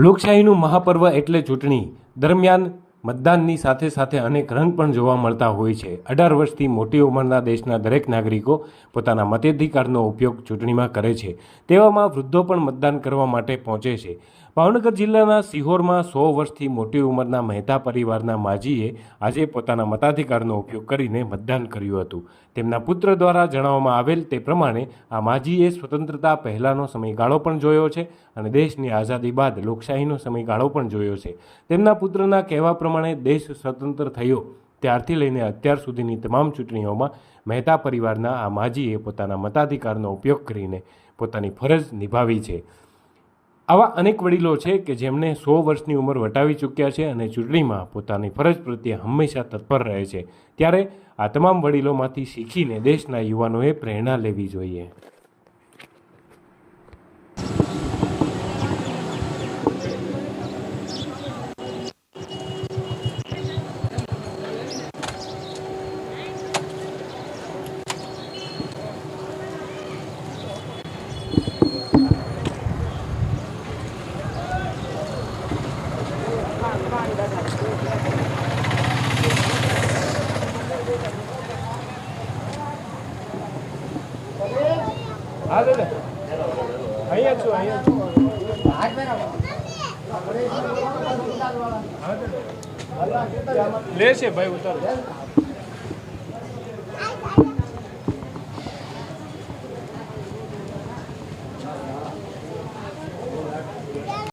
લોકશાહીનું મહાપર્વ એટલે ચૂંટણી દરમિયાન મતદાનની સાથે સાથે અનેક રંગ પણ જોવા મળતા હોય છે. અઢાર વર્ષથી મોટી ઉંમરના દેશના દરેક નાગરિકો પોતાના મતાધિકારનો ઉપયોગ ચૂંટણીમાં કરે છે. તેવામાં વૃદ્ધો પણ મતદાન કરવા માટે પહોંચે છે. ભાવનગર જિલ્લાના સિહોરમાં સો વર્ષથી મોટી ઉંમરના મહેતા પરિવારના માજીએ આજે પોતાના મતાધિકારનો ઉપયોગ કરીને મતદાન કર્યું હતું. તેમના પુત્ર દ્વારા જણાવવામાં આવેલ તે પ્રમાણે આ માજીએ સ્વતંત્રતા પહેલાંનો સમયગાળો પણ જોયો છે અને દેશની આઝાદી બાદ લોકશાહીનો સમયગાળો પણ જોયો છે. તેમના પુત્રના કહેવા પ્રમાણે દેશ સ્વતંત્ર થયો, ત્યારથી લઈને અત્યાર સુધીની તમામ ચૂંટણીઓમાં મહેતા પરિવારના આ માજીએ પોતાના મતાધિકારનો ઉપયોગ કરીને પોતાની ફરજ નિભાવી છે. આવા અનેક વડીલો છે કે જેમણે સો વર્ષની ઉંમર વટાવી ચૂક્યા છે અને ચૂંટણીમાં પોતાની ફરજ પ્રત્યે હંમેશા તત્પર રહે છે. ત્યારે આ તમામ વડીલોમાંથી શીખીને દેશના યુવાનોએ પ્રેરણા લેવી જોઈએ. હા દાદા અહીંયા છું અહીંયા લે છે ભાઈ ઉતારો